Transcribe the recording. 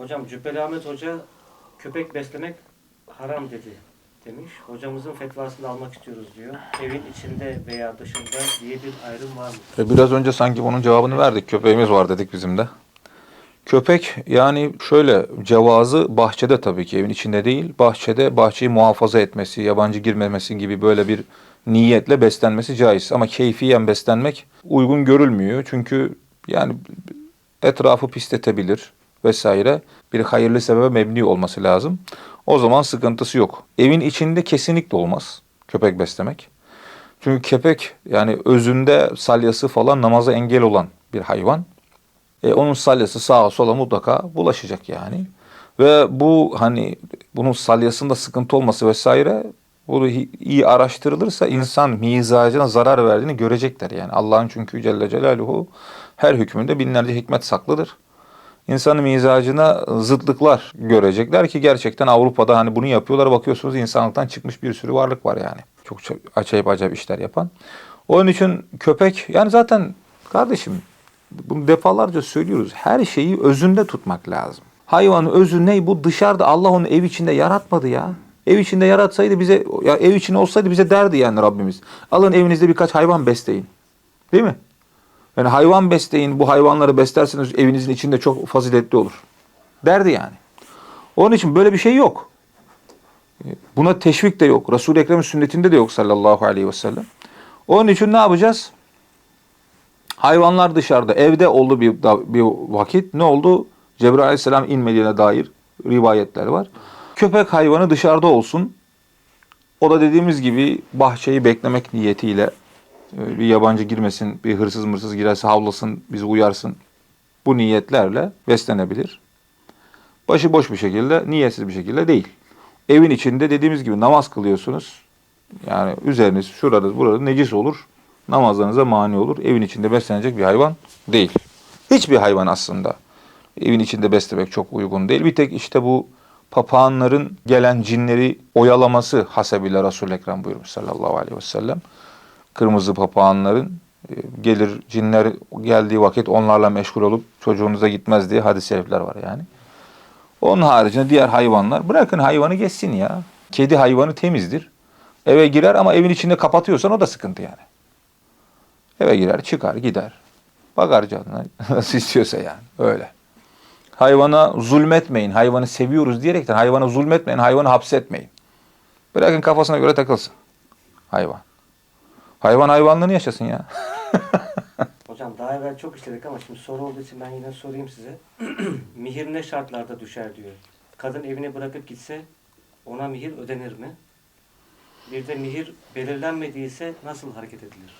Hocam Cübbeli Ahmet Hoca köpek beslemek haram dedi demiş. Hocamızın fetvasını almak istiyoruz diyor. Evin içinde veya dışında diye bir ayrım var mı? E, Biraz önce sanki bunun cevabını verdik. Köpeğimiz var dedik bizim de. Köpek yani şöyle cevazı bahçede tabii ki evin içinde değil. Bahçede bahçeyi muhafaza etmesi, yabancı girmemesi gibi böyle bir niyetle beslenmesi caiz. Ama keyfiyen beslenmek uygun görülmüyor. Çünkü yani etrafı pisletebilir vesaire. Bir hayırlı sebebe mebni olması lazım. O zaman sıkıntısı yok. Evin içinde kesinlikle olmaz köpek beslemek. Çünkü köpek yani özünde salyası falan namaza engel olan bir hayvan. E, onun salyası sağa sola mutlaka bulaşacak yani. Ve bu hani bunun salyasında sıkıntı olması vesaire bu hi- iyi araştırılırsa insan mizacına zarar verdiğini görecekler yani. Allah'ın çünkü Celle Celaluhu her hükmünde binlerce hikmet saklıdır. İnsanın mizacına zıtlıklar görecekler ki gerçekten Avrupa'da hani bunu yapıyorlar bakıyorsunuz insanlıktan çıkmış bir sürü varlık var yani. Çok acayip acayip işler yapan. Onun için köpek yani zaten kardeşim bunu defalarca söylüyoruz. Her şeyi özünde tutmak lazım. Hayvanın özü ne? Bu dışarıda Allah onu ev içinde yaratmadı ya. Ev içinde yaratsaydı bize ya ev içinde olsaydı bize derdi yani Rabbimiz. Alın evinizde birkaç hayvan besleyin. Değil mi? Yani hayvan besleyin, bu hayvanları beslerseniz evinizin içinde çok faziletli olur. Derdi yani. Onun için böyle bir şey yok. Buna teşvik de yok. Resul-i Ekrem'in sünnetinde de yok sallallahu aleyhi ve sellem. Onun için ne yapacağız? Hayvanlar dışarıda, evde oldu bir, bir vakit. Ne oldu? Cebrail aleyhisselam inmediğine dair rivayetler var. Köpek hayvanı dışarıda olsun. O da dediğimiz gibi bahçeyi beklemek niyetiyle bir yabancı girmesin, bir hırsız mırsız girerse havlasın, bizi uyarsın. Bu niyetlerle beslenebilir. Başıboş bir şekilde, niyetsiz bir şekilde değil. Evin içinde dediğimiz gibi namaz kılıyorsunuz. Yani üzeriniz, şuranız, burada necis olur. Namazlarınıza mani olur. Evin içinde beslenecek bir hayvan değil. Hiçbir hayvan aslında evin içinde beslemek çok uygun değil. Bir tek işte bu papağanların gelen cinleri oyalaması hasebiyle Resul-i Ekrem buyurmuş sallallahu aleyhi ve sellem. Kırmızı papağanların e, gelir cinler geldiği vakit onlarla meşgul olup çocuğunuza gitmez diye hadis-i şerifler var yani. Onun haricinde diğer hayvanlar bırakın hayvanı geçsin ya. Kedi hayvanı temizdir. Eve girer ama evin içinde kapatıyorsan o da sıkıntı yani. Eve girer, çıkar, gider. Bakar canına nasıl istiyorsa yani. Öyle. Hayvana zulmetmeyin, hayvanı seviyoruz diyerekten hayvana zulmetmeyin, hayvanı hapsetmeyin. Bırakın kafasına göre takılsın hayvan. Hayvan hayvanlığını yaşasın ya. Hocam daha evvel çok işledik ama şimdi soru olduğu için ben yine sorayım size. mihir ne şartlarda düşer diyor. Kadın evini bırakıp gitse ona mihir ödenir mi? Bir de mihir belirlenmediyse nasıl hareket edilir?